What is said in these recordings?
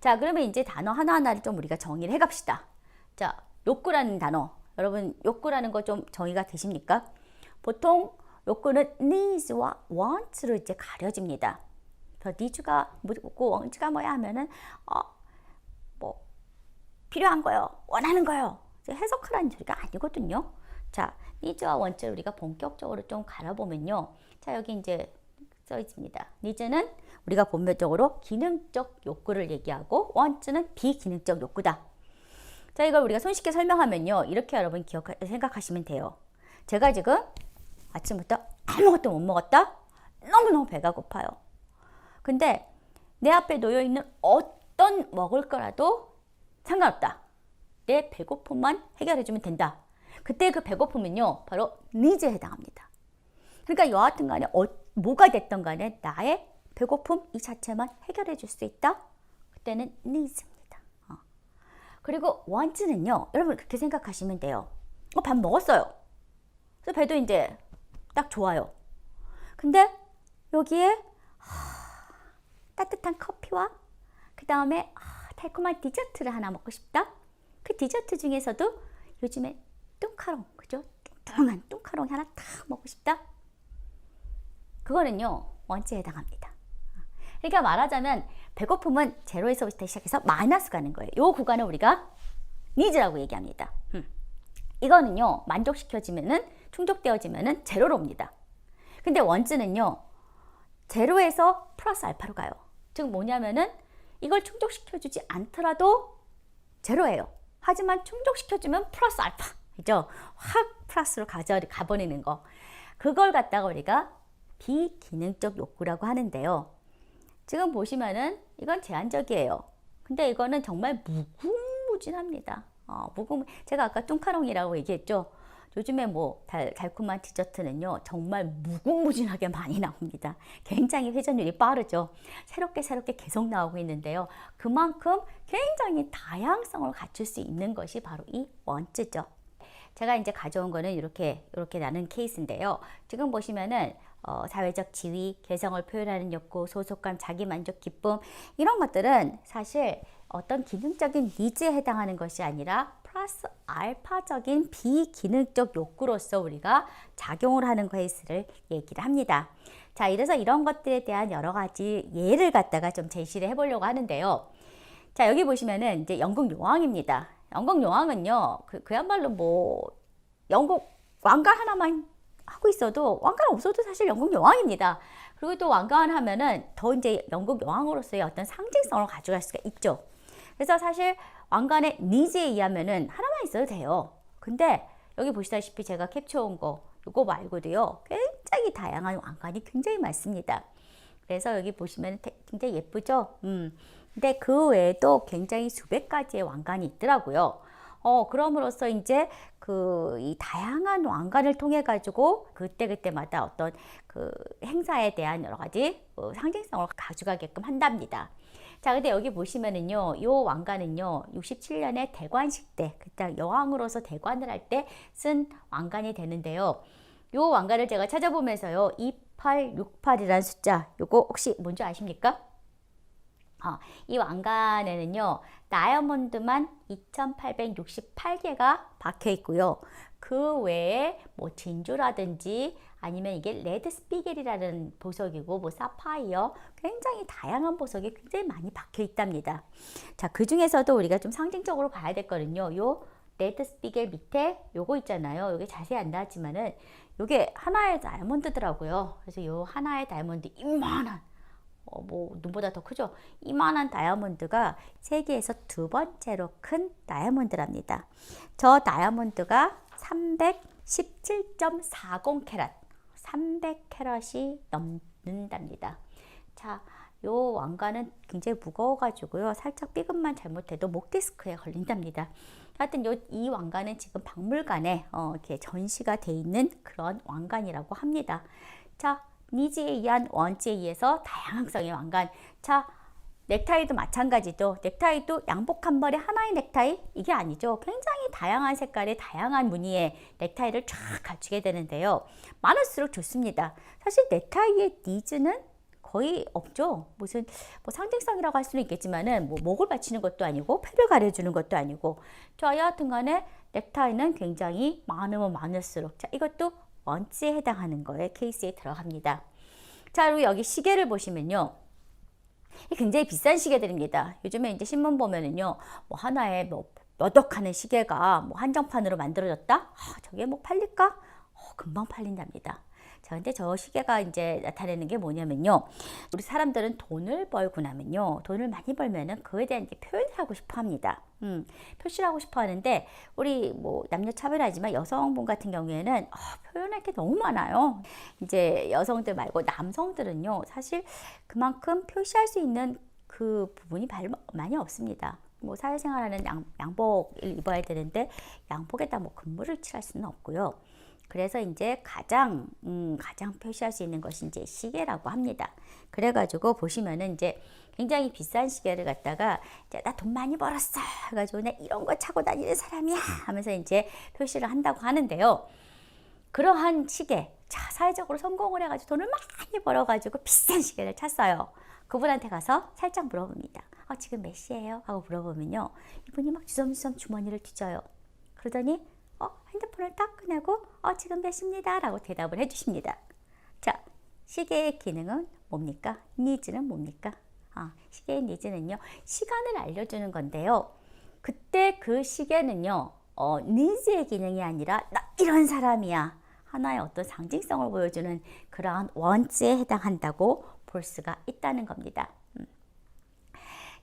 자, 그러면 이제 단어 하나하나를 좀 우리가 정의를 해 갑시다. 자, 욕구라는 단어. 여러분, 욕구라는 거 좀 정의가 되십니까? 보통 욕구는 needs와 wants로 이제 가려집니다. 그 needs가 뭐고 wants가 뭐야 하면은 어, 뭐 필요한 거요, 원하는 거요. 해석하라는 소리가 아니거든요. 자, needs와 wants를 우리가 본격적으로 좀 갈아보면요. 자, 여기 이제 써 있습니다. needs는 우리가 본면적으로 기능적 욕구를 얘기하고 wants는 비기능적 욕구다. 자, 이걸 우리가 손쉽게 설명하면요. 이렇게 여러분 기억 생각하시면 돼요. 제가 지금 아침부터 아무것도 못 먹었다? 너무너무 배가 고파요. 근데 내 앞에 놓여 있는 어떤 먹을 거라도 상관없다. 내 배고픔만 해결해 주면 된다. 그때 그 배고픔은요, 바로 니즈에 해당합니다. 그러니까 여하튼 간에 어, 뭐가 됐던 간에 나의 배고픔 이 자체만 해결해 줄 수 있다? 그때는 니즈입니다. 어. 그리고 원츠는요, 여러분 그렇게 생각하시면 돼요. 어, 밥 먹었어요. 그래서 배도 이제 딱 좋아요. 근데 여기에 하, 따뜻한 커피와 그 다음에 달콤한 디저트를 하나 먹고 싶다. 그 디저트 중에서도 요즘에 뚱카롱, 그죠? 뚱뚱한 뚱카롱 하나 탁 먹고 싶다. 그거는요 원치에 해당합니다. 그러니까 말하자면 배고픔은 제로에서부터 시작해서 마이너스 가는 거예요. 이 구간을 우리가 니즈라고 얘기합니다. 음. 이거는요 만족시켜지면은 충족되어지면은 제로로 옵니다. 근데 원즈는요 제로에서 플러스 알파로 가요. 즉 뭐냐면은 이걸 충족시켜주지 않더라도 제로예요. 하지만 충족시켜주면 플러스 알파. 그죠? 확 플러스로 가져, 가버리는 거. 그걸 갖다가 우리가 비기능적 욕구라고 하는데요. 지금 보시면은 이건 제한적이에요. 근데 이거는 정말 무궁무진합니다. 어, 무궁, 제가 아까 뚱카롱이라고 얘기했죠. 요즘에 뭐 달, 달콤한 디저트는요 정말 무궁무진하게 많이 나옵니다. 굉장히 회전율이 빠르죠. 새롭게 새롭게 계속 나오고 있는데요. 그만큼 굉장히 다양성을 갖출 수 있는 것이 바로 이 원츠죠. 제가 이제 가져온 거는 이렇게 이렇게 나눈 케이스인데요. 지금 보시면은 어, 사회적 지위, 개성을 표현하는 욕구, 소속감, 자기만족, 기쁨 이런 것들은 사실 어떤 기능적인 니즈에 해당하는 것이 아니라 플러스 알파적인 비기능적 욕구로서 우리가 작용을 하는 케이스를 얘기를 합니다. 자, 이래서 이런 것들에 대한 여러 가지 예를 갖다가 좀 제시를 해보려고 하는데요. 자, 여기 보시면은 이제 영국 요왕입니다. 영국 요왕은요, 그, 그야말로 뭐, 영국 왕가 하나만 하고 있어도 왕가는 없어도 사실 영국 여왕입니다. 그리고 또 왕가만 하면은 더 이제 영국 여왕으로서의 어떤 상징성을 가져갈 수가 있죠. 그래서 사실 왕관의 니즈에 의하면은 하나만 있어도 돼요. 근데 여기 보시다시피 제가 캡처온 거 이거 말고도요 굉장히 다양한 왕관이 굉장히 많습니다. 그래서 여기 보시면 굉장히 예쁘죠. 음. 근데 그 외에도 굉장히 수백 가지의 왕관이 있더라고요. 어, 그럼으로써 이제 그 이 다양한 왕관을 통해 가지고 그때 그때마다 어떤 그 행사에 대한 여러 가지 어, 상징성을 가져가게끔 한답니다. 자, 근데 여기 보시면은요, 요 왕관은요, 67년에 대관식 때, 그때 여왕으로서 대관을 할 때 쓴 왕관이 되는데요. 요 왕관을 제가 찾아보면서요, 2868이라는 숫자, 요거 혹시 뭔지 아십니까? 어, 이 왕관에는요, 다이아몬드만 2868개가 박혀 있고요. 그 외에 뭐 진주라든지 아니면 이게 레드 스피겔이라는 보석이고 뭐 사파이어 굉장히 다양한 보석이 굉장히 많이 박혀 있답니다. 자, 그 중에서도 우리가 좀 상징적으로 봐야 될거는요. 요 레드 스피겔 밑에 요거 있잖아요. 요게 자세히 안 나왔지만은 요게 하나의 다이아몬드더라고요. 그래서 요 하나의 다이아몬드 이만한 어, 뭐 눈보다 더 크죠. 이만한 다이아몬드가 세계에서 두 번째로 큰 다이아몬드랍니다. 저 다이아몬드가 317.40 캐럿, 300 캐럿이 넘는답니다. 자, 요 왕관은 굉장히 무거워가지고요. 살짝 삐금만 잘못해도 목 디스크에 걸린답니다. 하여튼 요, 이 왕관은 지금 박물관에 어, 이렇게 전시가 돼 있는 그런 왕관이라고 합니다. 자, 니즈에 의한 원치에 의해서 다양성의 왕관. 자, 넥타이도 마찬가지죠. 넥타이도 양복 한 벌에 하나의 넥타이? 이게 아니죠. 굉장히 다양한 색깔의 다양한 무늬의 넥타이를 쫙 갖추게 되는데요. 많을수록 좋습니다. 사실 넥타이의 니즈는 거의 없죠. 무슨 뭐 상징성이라고 할 수는 있겠지만은 뭐 목을 받치는 것도 아니고 패를 가려주는 것도 아니고 자 여하튼 간에 넥타이는 굉장히 많으면 많을수록 자 이것도 원치에 해당하는 거에 케이스에 들어갑니다. 자 그리고 여기 시계를 보시면요. 이 굉장히 비싼 시계들입니다. 요즘에 이제 신문 보면은요, 뭐 하나에 뭐 몇억 하는 시계가 뭐 한정판으로 만들어졌다? 아, 저게 뭐 팔릴까? 어, 금방 팔린답니다. 자, 근데 저 시계가 이제 나타내는 게 뭐냐면요. 우리 사람들은 돈을 벌고 나면요. 돈을 많이 벌면은 그에 대한 표현을 하고 싶어 합니다. 음, 표시를 하고 싶어 하는데, 우리 뭐 남녀 차별하지만 여성분 같은 경우에는 어, 표현할 게 너무 많아요. 이제 여성들 말고 남성들은요. 사실 그만큼 표시할 수 있는 그 부분이 발- 많이 없습니다. 뭐 사회생활하는 양, 양복을 입어야 되는데 양복에다 뭐 금물을 칠할 수는 없고요. 그래서 이제 가장 음, 가장 표시할 수 있는 것이 이제 시계라고 합니다. 그래가지고 보시면은 이제 굉장히 비싼 시계를 갖다가 이제 나 돈 많이 벌었어 해가지고 나 이런 거 차고 다니는 사람이야 하면서 이제 표시를 한다고 하는데요. 그러한 시계, 자, 사회적으로 성공을 해가지고 돈을 많이 벌어가지고 비싼 시계를 찼어요. 그분한테 가서 살짝 물어봅니다. 어, 지금 몇 시예요? 하고 물어보면요. 이분이 막 주섬주섬 주머니를 뒤져요. 그러더니, 어, 핸드폰을 딱 꺼내고, 어, 지금 몇 시입니다. 라고 대답을 해주십니다. 자, 시계의 기능은 뭡니까? 니즈는 뭡니까? 아, 시계의 니즈는요, 시간을 알려주는 건데요. 그때 그 시계는요, 어, 니즈의 기능이 아니라 나 이런 사람이야. 하나의 어떤 상징성을 보여주는 그러한 원치에 해당한다고 볼 수가 있다는 겁니다.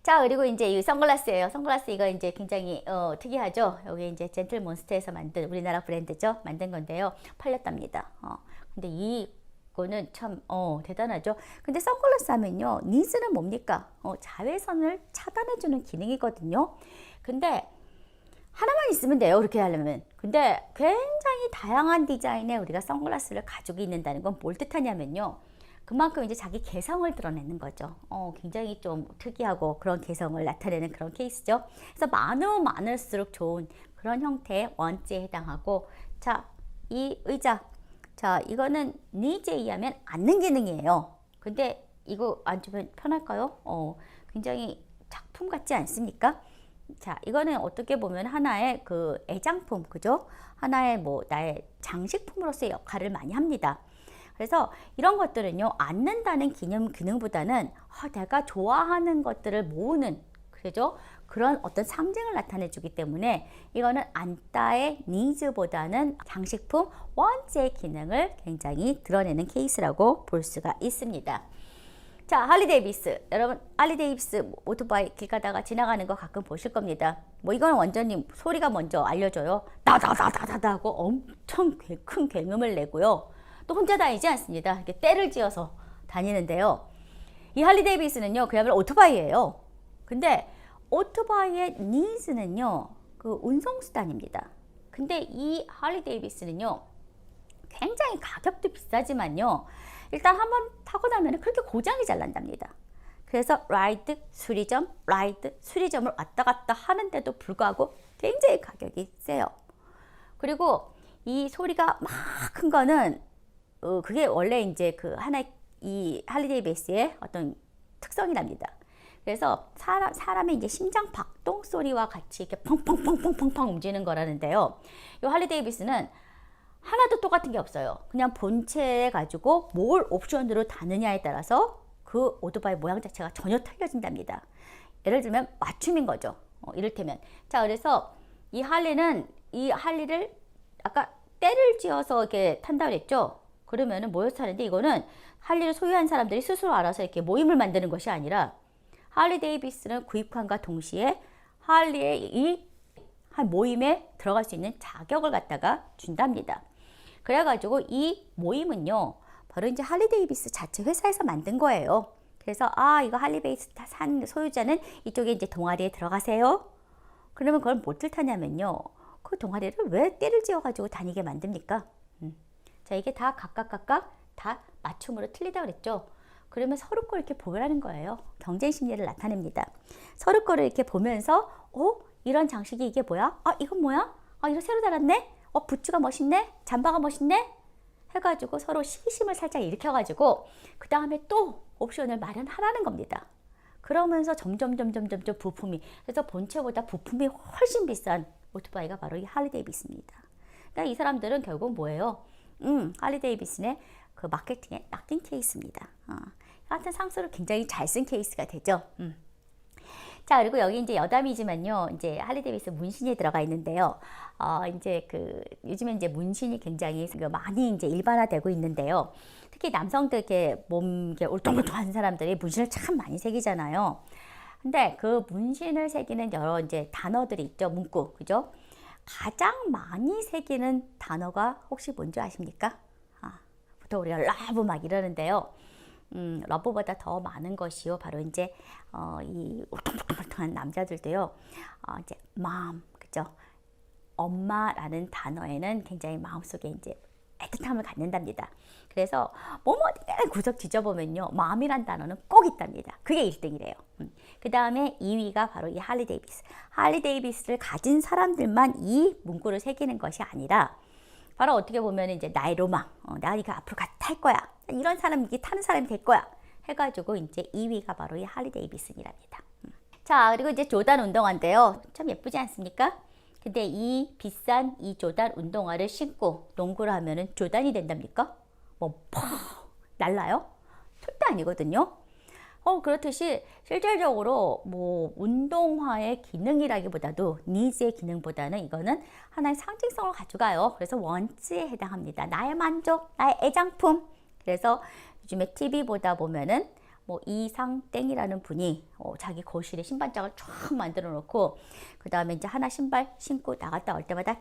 음. 자, 그리고 이제 이 선글라스예요. 선글라스 이거 이제 굉장히 어, 특이하죠. 여기 이제 젠틀몬스터에서 만든 우리나라 브랜드죠. 만든 건데요. 팔렸답니다. 어, 근데 이 거는 참 어, 대단하죠. 근데 선글라스 하면요. 니즈는 뭡니까? 어, 자외선을 차단해 주는 기능이거든요. 근데 하나만 있으면 돼요. 그렇게 하려면. 근데 굉장히 다양한 디자인의 우리가 선글라스를 가지고 있는다는 건 뭘 뜻하냐면요. 그만큼 이제 자기 개성을 드러내는 거죠. 어, 굉장히 좀 특이하고 그런 개성을 나타내는 그런 케이스죠. 그래서 많으면 많을수록 좋은 그런 형태의 원지에 해당하고, 자, 이 의자. 자, 이거는 니즈에 의하면 앉는 기능이에요. 근데 이거 앉으면 편할까요? 어, 굉장히 작품 같지 않습니까? 자, 이거는 어떻게 보면 하나의 그 애장품, 그죠? 하나의 뭐 나의 장식품으로서의 역할을 많이 합니다. 그래서 이런 것들은요, 앉는다는 기념 기능보다는 아, 내가 좋아하는 것들을 모으는, 그죠? 그런 어떤 상징을 나타내 주기 때문에 이거는 앉다의 니즈보다는 장식품 원제의 기능을 굉장히 드러내는 케이스라고 볼 수가 있습니다. 자, 할리 데이비스. 여러분, 할리 데이비스 오토바이 길 가다가 지나가는 거 가끔 보실 겁니다. 뭐 이건 완전히 소리가 먼저 알려줘요. 다다다다다다 하고 엄청 괴- 큰 굉음을 내고요. 또 혼자 다니지 않습니다. 이렇게 때를 지어서 다니는데요. 이 할리 데이비스는요, 그야말로 오토바이예요. 근데 오토바이의 니즈는요, 그 운송수단입니다. 근데 이 할리 데이비스는요, 굉장히 가격도 비싸지만요. 일단 한번 타고 나면 그렇게 고장이 잘 난답니다. 그래서 라이드 수리점, 라이드 수리점을 왔다 갔다 하는데도 불구하고 굉장히 가격이 세요. 그리고 이 소리가 막 큰 거는 어, 그게 원래 이제 그 하나의 이 할리데이 베이스의 어떤 특성이랍니다. 그래서 사람, 사람의 이제 심장 박동 소리와 같이 이렇게 펑펑펑펑펑펑 움직이는 거라는데요. 이 할리데이 베이스는 하나도 똑같은 게 없어요. 그냥 본체 가지고 뭘 옵션으로 다느냐에 따라서 그 오토바이 모양 자체가 전혀 틀려진답니다. 예를 들면 맞춤인 거죠. 어, 이를테면 자 그래서 이 할리는 이 할리를 아까 때를 지어서 이렇게 탄다 그랬죠. 그러면은 모여서 타는데 이거는 할리를 소유한 사람들이 스스로 알아서 이렇게 모임을 만드는 것이 아니라 할리 데이비스는 구입함과 동시에 할리의 이한 모임에 들어갈 수 있는 자격을 갖다가 준답니다. 그래가지고 이 모임은요, 바로 이제 할리 데이비스 자체 회사에서 만든 거예요. 그래서 아 이거 할리 베이스 산 소유자는 이쪽에 이제 동아리에 들어가세요. 그러면 그걸 못 뜻하냐면요, 그 동아리를 왜 때를 지어가지고 다니게 만듭니까? 음. 자 이게 다 각각 각각 다 맞춤으로 틀리다 그랬죠. 그러면 서로 걸 이렇게 보라는 거예요. 경쟁 심리를 나타냅니다. 서로 거를 이렇게 보면서, 어? 이런 장식이 이게 뭐야? 아, 이건 뭐야? 아, 이거 새로 달았네? 어, 부츠가 멋있네? 잠바가 멋있네? 해가지고 서로 시기심을 살짝 일으켜가지고 그 다음에 또 옵션을 마련하라는 겁니다. 그러면서 점점 점점 점점 부품이 그래서 본체보다 부품이 훨씬 비싼 오토바이가 바로 이 할리 데이비스입니다. 그러니까 이 사람들은 결국 뭐예요? 음, 할리 데이비슨의 그 마케팅에 낚인 케이스입니다. 어, 하여튼 상수를 굉장히 잘 쓴 케이스가 되죠. 음. 자, 그리고 여기 이제 여담이지만요. 이제 할리 데이비스 문신이 들어가 있는데요. 어, 이제 그 요즘에 이제 문신이 굉장히 그 많이 이제 일반화되고 있는데요. 특히 남성들 이렇게 몸 이렇게 울퉁불퉁한 사람들이 문신을 참 많이 새기잖아요. 근데 그 문신을 새기는 여러 이제 단어들이 있죠. 문구. 그죠? 가장 많이 새기는 단어가 혹시 뭔지 아십니까? 아, 보통 우리가 러브 막 이러는데요. 음, 러브보다 더 많은 것이요. 바로 이제 어, 이 울퉁불퉁한 남자들도요. 어, 이제 마음, 그죠? 엄마라는 단어에는 굉장히 마음속에 이제 애틋함을 갖는답니다. 그래서 뭐뭐 구석 뒤져보면요. 마음이란 단어는 꼭 있답니다. 그게 1등이래요. 음. 그 다음에 2위가 바로 이 할리 데이비스. 할리 데이비스를 가진 사람들만 이 문구를 새기는 것이 아니라 바로 어떻게 보면 이제 나의 로망, 어, 나 이거 앞으로 탈 거야. 이런 사람, 이게 타는 사람이 될 거야. 해가지고 이제 2위가 바로 이 할리 데이비슨이랍니다. 음. 자, 그리고 이제 조단 운동화인데요. 참 예쁘지 않습니까? 근데 이 비싼 이 조단 운동화를 신고 농구를 하면은 조단이 된답니까? 뭐, 퍽! 날라요? 절대 아니거든요. 어, 그렇듯이 실질적으로 뭐 운동화의 기능이라기보다도 니즈의 기능보다는 이거는 하나의 상징성을 가져가요. 그래서 원츠에 해당합니다. 나의 만족, 나의 애장품. 그래서 요즘에 TV 보다 보면은 뭐 이상땡이라는 분이 어, 자기 거실에 신발장을 쫙 만들어 놓고 그 다음에 이제 하나 신발 신고 나갔다 올 때마다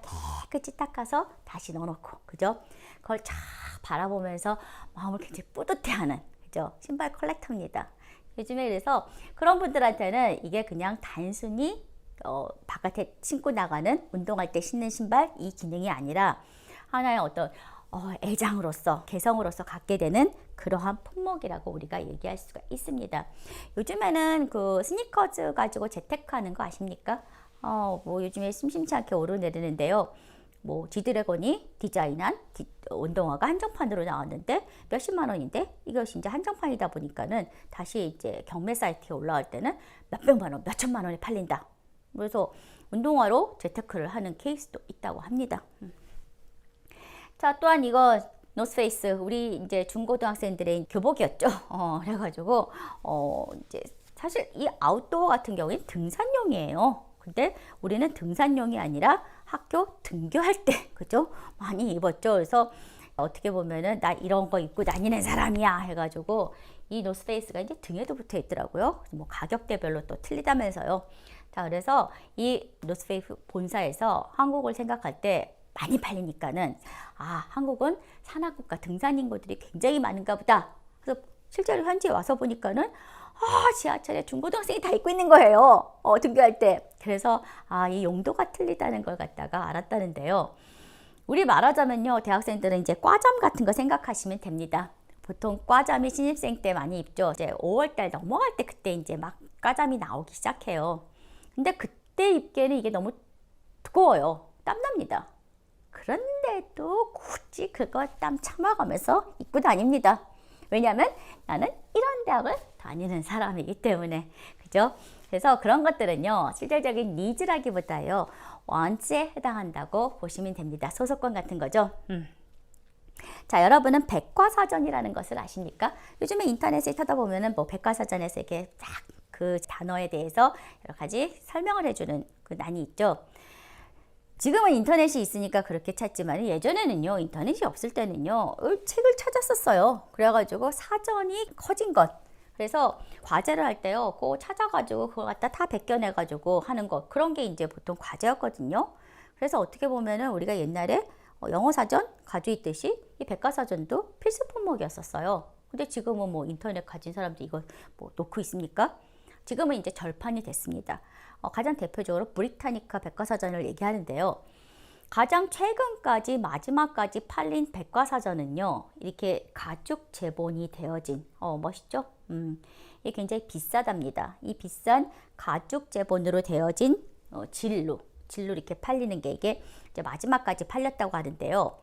깨끗이 닦아서 다시 넣어놓고 그죠? 그걸 쫙 바라보면서 마음을 굉장히 뿌듯해하는 그죠? 신발 컬렉터입니다. 요즘에 그래서 그런 분들한테는 이게 그냥 단순히 어, 바깥에 신고 나가는 운동할 때 신는 신발 이 기능이 아니라 하나의 어떤 어, 애장으로서 개성으로서 갖게 되는 그러한 품목이라고 우리가 얘기할 수가 있습니다. 요즘에는 그 스니커즈 가지고 재테크하는 거 아십니까? 어, 뭐 요즘에 심심치 않게 오르내리는데요. 뭐 지드래곤이 디자인한 디, 운동화가 한정판으로 나왔는데 몇십만 원인데 이것이 이제 한정판이다 보니까는 다시 이제 경매 사이트에 올라갈 때는 몇백만 원, 몇천만 원에 팔린다. 그래서 운동화로 재테크를 하는 케이스도 있다고 합니다. 음. 자, 또한 이거 노스페이스 우리 이제 중고등학생들의 교복이었죠. 어, 그래가지고 어 이제 사실 이 아웃도어 같은 경우에는 등산용이에요. 근데 우리는 등산용이 아니라 학교 등교할 때 그죠? 많이 입었죠. 그래서 어떻게 보면은 나 이런 거 입고 다니는 사람이야 해가지고 이 노스페이스가 이제 등에도 붙어 있더라고요. 뭐 가격대별로 또 틀리다면서요. 자, 그래서 이 노스페이스 본사에서 한국을 생각할 때 많이 팔리니까는 아 한국은 산악국가 등산 인구들이 굉장히 많은가 보다. 그래서 실제로 현지에 와서 보니까는 아 지하철에 중고등학생이 다 입고 있는 거예요. 어, 등교할 때. 그래서 아 이 용도가 틀리다는 걸 갖다가 알았다는데요. 우리 말하자면요 대학생들은 이제 과잠 같은 거 생각하시면 됩니다. 보통 과잠이 신입생 때 많이 입죠. 이제 5월 달 넘어갈 때 그때 이제 막 과잠이 나오기 시작해요. 근데 그때 입기에는 이게 너무 두꺼워요. 땀납니다. 그런데도 굳이 그거 땀 참아가면서 입고 다닙니다. 왜냐하면 나는 이런 대학을 다니는 사람이기 때문에 그죠? 그래서 그런 것들은요 실질적인 니즈라기보다요 원츠에 해당한다고 보시면 됩니다. 소속권 같은 거죠. 음. 자, 여러분은 백과사전이라는 것을 아십니까? 요즘에 인터넷에 찾아보면은 뭐 백과사전에서 이렇게 딱그 단어에 대해서 여러 가지 설명을 해주는 그 난이 있죠. 지금은 인터넷이 있으니까 그렇게 찾지만 예전에는요 인터넷이 없을 때는요 책을 찾았었어요. 그래가지고 사전이 커진 것. 그래서 과제를 할 때요 그거 찾아가지고 그거 갖다 다 벗겨내가지고 하는 것 그런 게 이제 보통 과제였거든요. 그래서 어떻게 보면은 우리가 옛날에 어, 영어 사전 가지고 있듯이 이 백과사전도 필수 품목이었었어요. 근데 지금은 뭐 인터넷 가진 사람들 이거 뭐 놓고 있습니까? 지금은 이제 절판이 됐습니다. 어, 가장 대표적으로 브리타니카 백과사전을 얘기하는데요. 가장 최근까지 마지막까지 팔린 백과사전은요. 이렇게 가죽 제본이 되어진 어 멋있죠? 음. 이게 굉장히 비싸답니다. 이 비싼 가죽 제본으로 되어진 어, 진로, 진로 이렇게 팔리는 게 이게 마지막까지 팔렸다고 하는데요.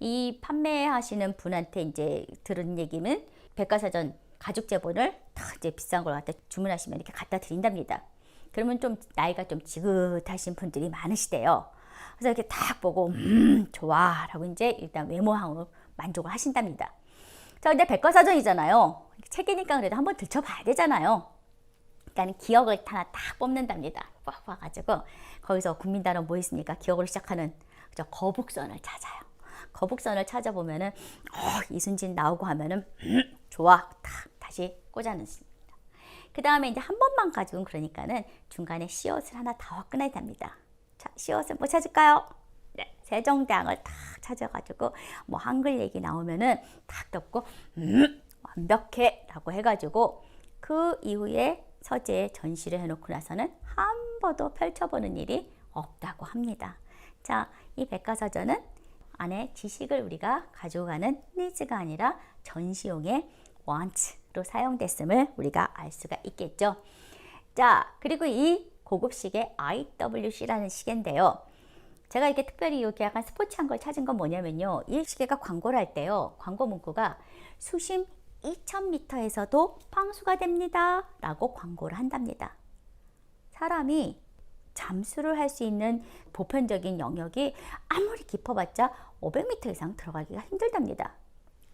이 판매하시는 분한테 이제 들은 얘기는 백과사전 가죽 제본을 다 이제 비싼 걸 갖다 주문하시면 이렇게 갖다 드린답니다. 그러면 좀 나이가 좀 지긋하신 분들이 많으시대요. 그래서 이렇게 딱 보고 음 좋아 라고 이제 일단 외모항으로 만족을 하신답니다. 자 근데 백과사전이잖아요. 책이니까 그래도 한번 들춰봐야 되잖아요. 그러니까 기억을 하나 딱 뽑는답니다. 빡 봐가지고 거기서 국민단원 뭐 있습니까? 기억으로 시작하는 저 거북선을 찾아요. 거북선을 찾아보면은 어, 이순신 나오고 하면은 음, 좋아 딱 다시 꽂아넣습니다. 그 다음에 이제 한 번만 가지고 그러니까는 중간에 시옷을 하나 더 꺼내야 됩니다. 자, 시옷을 뭐 찾을까요? 네, 세종대왕을 딱 찾아가지고 뭐 한글 얘기 나오면은 딱 덮고 음, 완벽해 라고 해가지고 그 이후에 서재에 전시를 해놓고 나서는 한 번도 펼쳐보는 일이 없다고 합니다. 자, 이 백과사전은 안에 지식을 우리가 가지고 가는 니즈가 아니라 전시용의 want 로 사용됐음을 우리가 알 수가 있겠죠. 자, 그리고 이 고급 시계 IWC라는 시계인데요. 제가 이렇게 특별히 이렇게 약간 스포츠한 걸 찾은 건 뭐냐면요. 이 시계가 광고를 할 때요. 광고 문구가 수심 2000m에서도 방수가 됩니다. 라고 광고를 한답니다. 사람이 잠수를 할 수 있는 보편적인 영역이 아무리 깊어봤자 500m 이상 들어가기가 힘들답니다.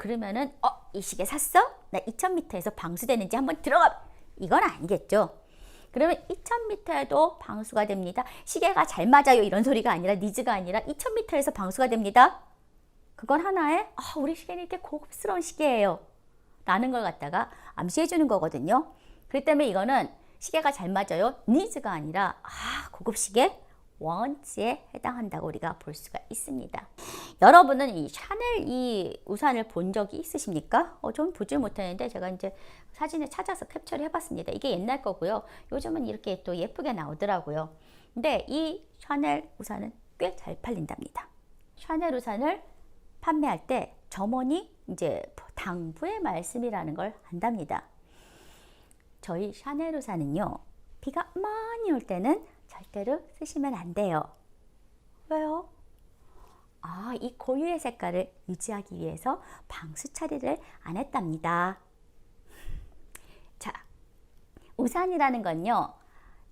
그러면은 어, 이 시계 샀어? 나 2000m에서 방수되는지 한번 들어가. 이건 아니겠죠. 그러면 2000m에도 방수가 됩니다. 시계가 잘 맞아요. 이런 소리가 아니라 니즈가 아니라 2000m에서 방수가 됩니다. 그건 하나의 아, 우리 시계는 이렇게 고급스러운 시계예요. 라는 걸 갖다가 암시해 주는 거거든요. 그렇기 때문에 이거는 시계가 잘 맞아요. 니즈가 아니라 아, 고급 시계 원츠에 해당한다고 우리가 볼 수가 있습니다. 여러분은 이 샤넬 이 우산을 본 적이 있으십니까? 어, 좀 보질 못했는데 제가 이제 사진을 찾아서 캡처를 해봤습니다. 이게 옛날 거고요. 요즘은 이렇게 또 예쁘게 나오더라고요. 근데 이 샤넬 우산은 꽤 잘 팔린답니다. 샤넬 우산을 판매할 때 점원이 이제 당부의 말씀이라는 걸 한답니다. 저희 샤넬 우산은요, 비가 많이 올 때는 절대로 쓰시면 안 돼요. 왜요? 아, 이 고유의 색깔을 유지하기 위해서 방수 처리를 안 했답니다. 자, 우산이라는 건요,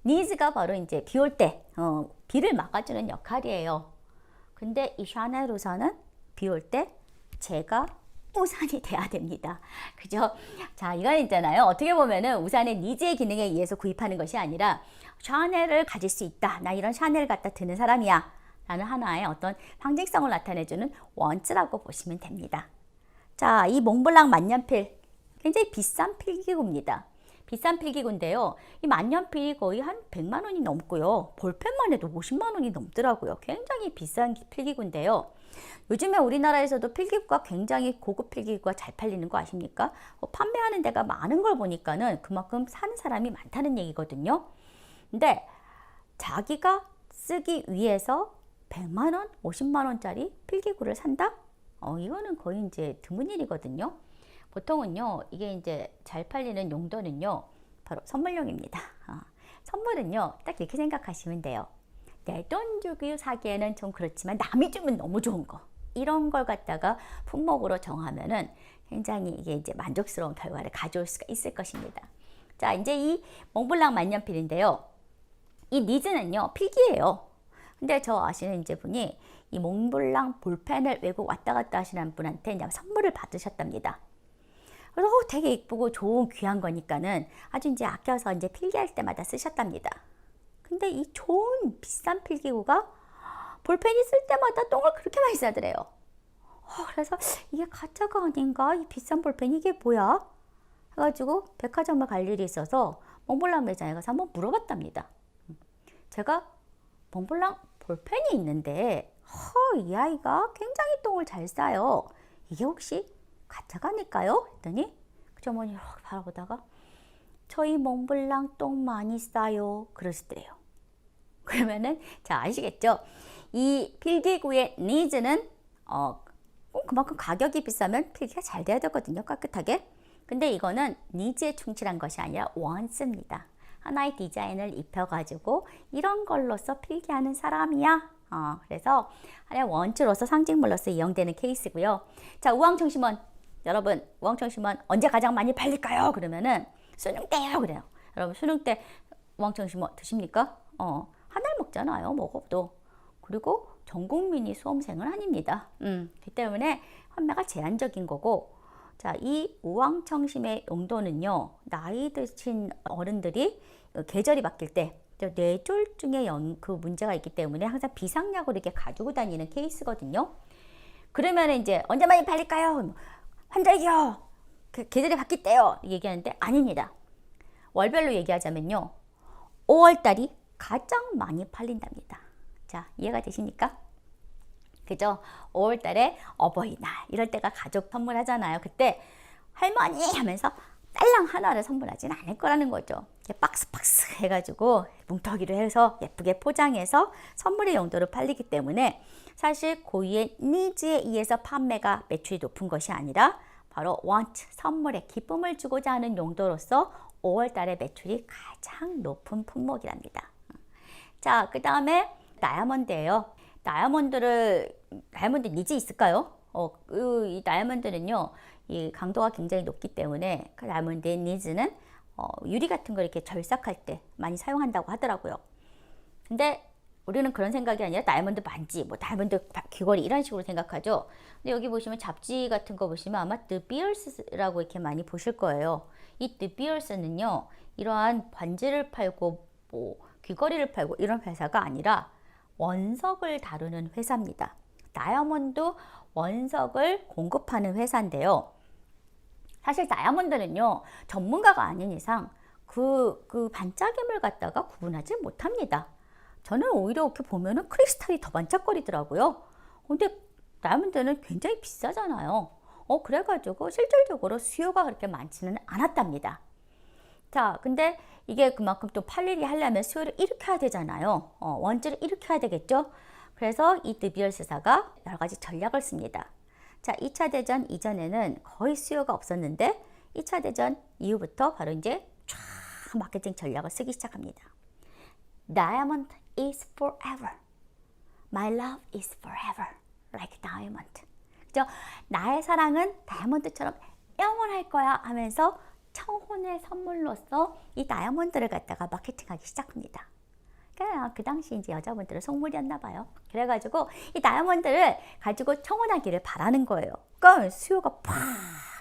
니즈가 바로 이제 비 올 때, 어, 비를 막아주는 역할이에요. 근데 이 샤넬 우산은 비 올 때 제가 우산이 돼야 됩니다. 그죠? 자, 이건 있잖아요. 어떻게 보면은 우산의 니즈의 기능에 의해서 구입하는 것이 아니라 샤넬을 가질 수 있다. 나 이런 샤넬 갖다 드는 사람이야. 라는 하나의 어떤 상징성을 나타내주는 원츠라고 보시면 됩니다. 자, 이 몽블랑 만년필. 굉장히 비싼 필기구입니다. 비싼 필기구인데요. 이 만년필이 거의 한 100만 원이 넘고요. 볼펜만 해도 50만 원이 넘더라고요. 굉장히 비싼 필기구인데요. 요즘에 우리나라에서도 필기구가 굉장히 고급 필기구가 잘 팔리는 거 아십니까? 어, 판매하는 데가 많은 걸 보니까는 그만큼 사는 사람이 많다는 얘기거든요. 근데 자기가 쓰기 위해서 100만 원, 50만 원짜리 필기구를 산다? 어, 이거는 거의 이제 드문 일이거든요. 보통은요, 이게 이제 잘 팔리는 용도는요, 바로 선물용입니다. 어, 선물은요, 딱 이렇게 생각하시면 돼요. 내 돈 주고 사기에는 좀 그렇지만 남이 주면 너무 좋은 거. 이런 걸 갖다가 품목으로 정하면은 굉장히 이게 이제 만족스러운 결과를 가져올 수가 있을 것입니다. 자, 이제 이 몽블랑 만년필인데요. 이 니즈는요, 필기예요. 근데 저 아시는 이제 분이 이 몽블랑 볼펜을 외국 왔다 갔다 하시는 분한테 이제 선물을 받으셨답니다. 그래서 어, 되게 이쁘고 좋은 귀한 거니까는 아주 이제 아껴서 이제 필기할 때마다 쓰셨답니다. 근데 이 좋은 비싼 필기구가 볼펜이 쓸 때마다 똥을 그렇게 많이 싸더래요. 어, 그래서 이게 가짜가 아닌가? 이 비싼 볼펜 이게 뭐야? 해가지고 백화점을 갈 일이 있어서 몽블랑 매장에 가서 한번 물어봤답니다. 제가 몽블랑 볼펜이 있는데 허, 이 아이가 굉장히 똥을 잘 싸요. 이게 혹시 가짜가 아닐까요? 했더니 그 점원이 바라보다가 저희 몽블랑 똥 많이 싸요. 그러시더래요. 그러면은 자 아시겠죠? 이 필기구의 니즈는 어, 꼭 그만큼 가격이 비싸면 필기가 잘 돼야 되거든요. 깨끗하게. 근데 이거는 니즈에 충실한 것이 아니라 원스입니다. 하나의 디자인을 입혀가지고 이런 걸로써 필기하는 사람이야 어, 그래서 하나의 원투로서 상징물로서 이용되는 케이스고요. 자, 우황청심원 여러분, 우황청심원 언제 가장 많이 팔릴까요? 그러면은 수능 때요. 그래요. 여러분 수능 때 우황청심원 드십니까? 어, 먹잖아요. 먹어도. 그리고 전 국민이 수험생은 아닙니다. 음, 그 때문에 판매가 제한적인 거고 자, 이 우황청심의 용도는요, 나이 드신 어른들이 계절이 바뀔 때 뇌졸중의 연, 그 문제가 있기 때문에 항상 비상약으로 이렇게 가지고 다니는 케이스거든요. 그러면 이제 언제 많이 팔릴까요? 환절기요. 그 계절이 바뀔 때요. 얘기하는데 아닙니다. 월별로 얘기하자면요. 5월달이 가장 많이 팔린답니다. 자, 이해가 되십니까? 그죠? 5월 달에 어버이날 이럴 때가 가족 선물하잖아요. 그때 할머니 하면서 딸랑 하나를 선물하진 않을 거라는 거죠. 박스 박스 해가지고 뭉터기로 해서 예쁘게 포장해서 선물의 용도로 팔리기 때문에 사실 고유의 니즈에 의해서 판매가 매출이 높은 것이 아니라 바로 want 선물에 기쁨을 주고자 하는 용도로서 5월 달에 매출이 가장 높은 품목이랍니다. 자, 그 다음에 다이아몬드예요. 다이아몬드를 다이아몬드 니즈 있을까요? 어, 그, 이 다이아몬드는요, 이 강도가 굉장히 높기 때문에 그 다이아몬드의 니즈는 어, 유리 같은 걸 이렇게 절삭할 때 많이 사용한다고 하더라고요. 근데 우리는 그런 생각이 아니라 다이아몬드 반지, 뭐 다이아몬드 귀걸이 이런 식으로 생각하죠. 근데 여기 보시면 잡지 같은 거 보시면 아마 The Beers라고 이렇게 많이 보실 거예요. 이 The Beers는요, 이러한 반지를 팔고 뭐 귀걸이를 팔고 이런 회사가 아니라 원석을 다루는 회사입니다. 다이아몬드 원석을 공급하는 회사인데요. 사실 다이아몬드는요, 전문가가 아닌 이상 그, 그 반짝임을 갖다가 구분하지 못합니다. 저는 오히려 이렇게 보면은 크리스탈이 더 반짝거리더라고요. 근데 다이아몬드는 굉장히 비싸잖아요. 어, 그래가지고 실질적으로 수요가 그렇게 많지는 않았답니다. 자, 근데 이게 그만큼 또 팔일이 하려면 수요를 일으켜야 되잖아요. 어, 원줄을 일으켜야 되겠죠? 그래서 이 드비얼스사가 여러 가지 전략을 씁니다. 자, 2차 대전 이전에는 거의 수요가 없었는데 2차 대전 이후부터 바로 이제 쫙 마케팅 전략을 쓰기 시작합니다. Diamond is forever. My love is forever. Like diamond. 그죠? 나의 사랑은 다이아몬드처럼 영원할 거야 하면서 청혼의 선물로서 이 다이아몬드를 갖다가 마케팅하기 시작합니다. 그 당시 이제 여자분들은 속물이었나 봐요. 그래가지고 이 다이아몬드를 가지고 청혼하기를 바라는 거예요. 그러니까 수요가 팍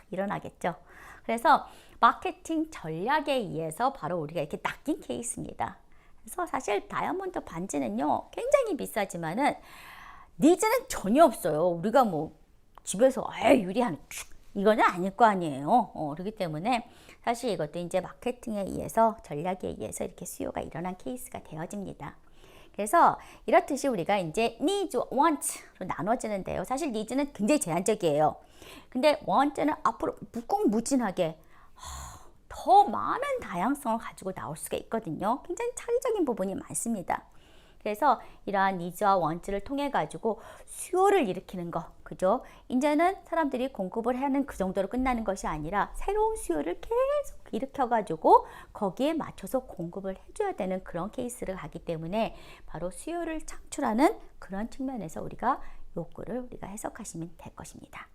일어나겠죠. 그래서 마케팅 전략에 의해서 바로 우리가 이렇게 낚인 케이스입니다. 그래서 사실 다이아몬드 반지는요 굉장히 비싸지만은 니즈는 전혀 없어요. 우리가 뭐 집에서 아 유리한 이거는 아닐 거 아니에요. 어, 그렇기 때문에 사실 이것도 이제 마케팅에 의해서 전략에 의해서 이렇게 수요가 일어난 케이스가 되어집니다. 그래서 이렇듯이 우리가 이제 needs, want로 나눠지는데요. 사실 needs는 굉장히 제한적이에요. 근데 want는 앞으로 무궁무진하게 더 많은 다양성을 가지고 나올 수가 있거든요. 굉장히 차이적인 부분이 많습니다. 그래서 이러한 니즈와 원츠를 통해 가지고 수요를 일으키는 거, 그죠? 이제는 사람들이 공급을 하는 그 정도로 끝나는 것이 아니라 새로운 수요를 계속 일으켜 가지고 거기에 맞춰서 공급을 해줘야 되는 그런 케이스를 가기 때문에 바로 수요를 창출하는 그런 측면에서 우리가 욕구를 우리가 해석하시면 될 것입니다.